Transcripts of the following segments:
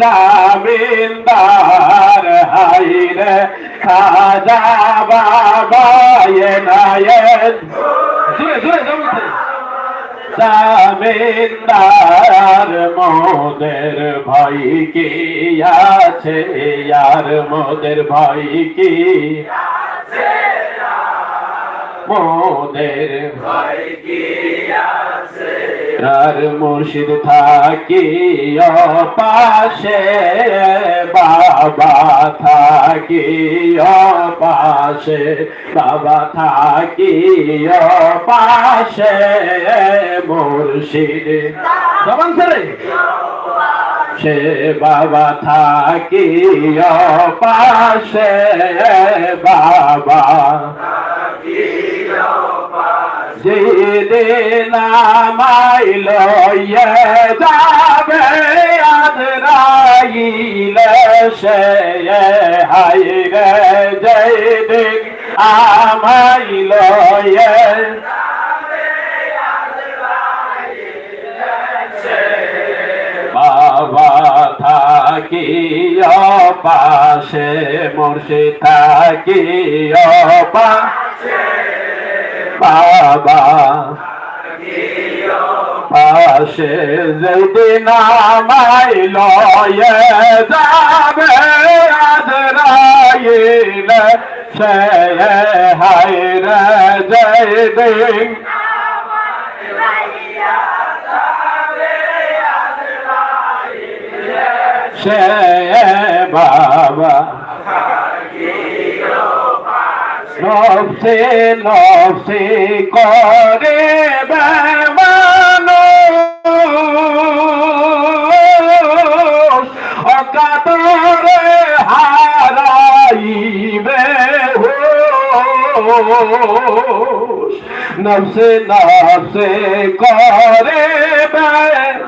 জামিনদার হাইরে, খাজা বাবা জামিনদার মোদের ভাই কি আছে? ইয়ার মোদের ভাই কি মোদের ভাই আর মুর্শিদ থাকি পাশে বাবা থাকি পাশে বাবা থাকি পাশে মুর্শিদ। সে বাবা থাকি পাশে বাবা। যেদিন আমাইল যাবে আদরাইল সে হাই রে যেদিন আমাইল বাবা থাকি পাশে মুর্শি থাকি পাশে বাবা পাশে যেদিন আমাইল যাবে আদরাইল সে হাই রে যেদিন সে বাবা নফসে নফসে করে বেমানো অকাতরে হারাইবে। নফসে নফসে করে বেমানো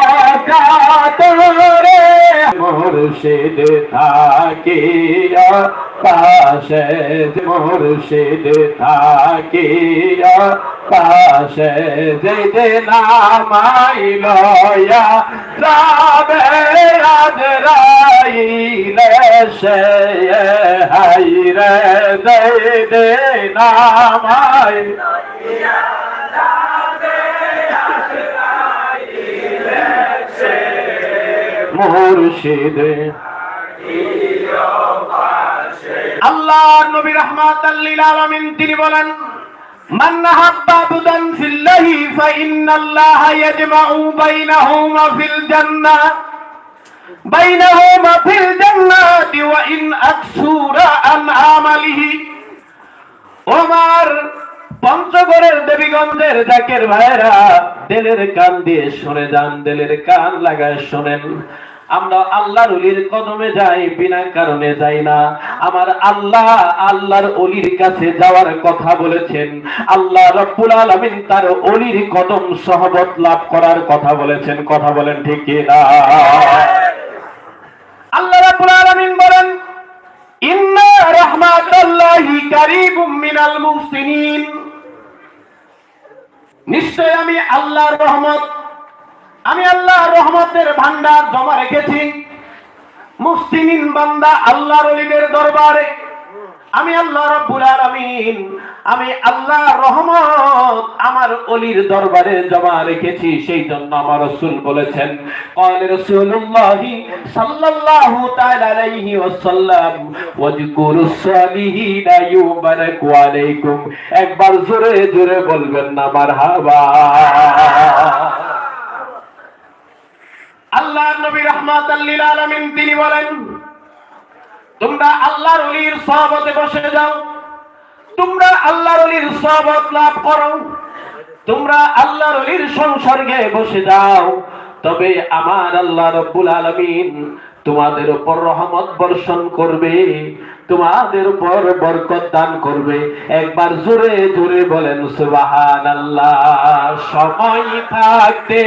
অকাতরে মুর্শিদ থাকিয়া পাশে মুর্শিদ থাকিয়া পাশে যেতে নামাইল যাবে আজরাইলে সে হাইরে যেতে নামাইল নবী রাহমাতাল্লিল আলামিন তিনি বলেন, মান বুদান ফিল্লাহি ফাইন্নাল্লাহা ইয়াজমাউ বাইনাহুমা ফিল জান্নাহ বাইনাহুমা ফিল জান্নাতি ওয়া ইন আকসুরা আন আমালিহি। ওমার পঞ্চগড়ের দেবীগঞ্জের জাকের ভাইরা দেলের কান দিয়ে শুনে যান, দেলের কান লাগায় শোনেন। আমরা আল্লাহর অলির কদমে যাই, বিনা কারণে যাই না। আমার আল্লাহ আল্লাহর অলির কাছে যাওয়ার কথা বলেছেন। আল্লাহ রব্বুল আলামিন তার অলির কদম সহবত লাভ করার কথা বলেছেন। কথা বলেন ঠিক না? আল্লাহ রাব্বুল আলামিন বলেন, ইন্না রাহমাতাল্লাহি কারীবুম মিনাল মুহসিনিন। নিশ্চয় আমি আল্লাহর রহমত আমি আল্লাহর রহমতের ভান্ডার জমা রেখেছি মুহসিনিন বান্দা আল্লাহর ওলিদের দরবারে আমি আল্লাহ রাব্বুল আলামিন আমি আল্লাহ রহমত আমার অলির দরবারে জমা রেখেছি সেই জন্য আমার রাসূল বলেছেন قال رسول الله صلى الله تعالى عليه وسلم واذكروا الصالحين يبارك عليكم একবার জোরে জোরে বলবেন না মারহাবা আল্লাহ নবী রহমাত আলমিন তিনি বলেন, তোমরা আল্লাহর অলির সহবতে বসে যাও। তোমরা আল্লাহর অলির সহবত লাভ করো। তোমরা আল্লাহর অলির সংসর্গে বসে যাও। তবে আমার আল্লাহ রব্বুল আলামিন তোমাদের উপর রহমত বর্ষণ করবে, তোমাদের উপর বরকত দান করবে। একবার জোরে জোরে বলেন সুবাহান আল্লাহ সময় থাকতে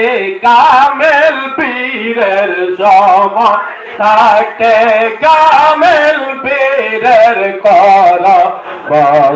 কামেল পীরের সময় থাকতে কামেল পীরের কর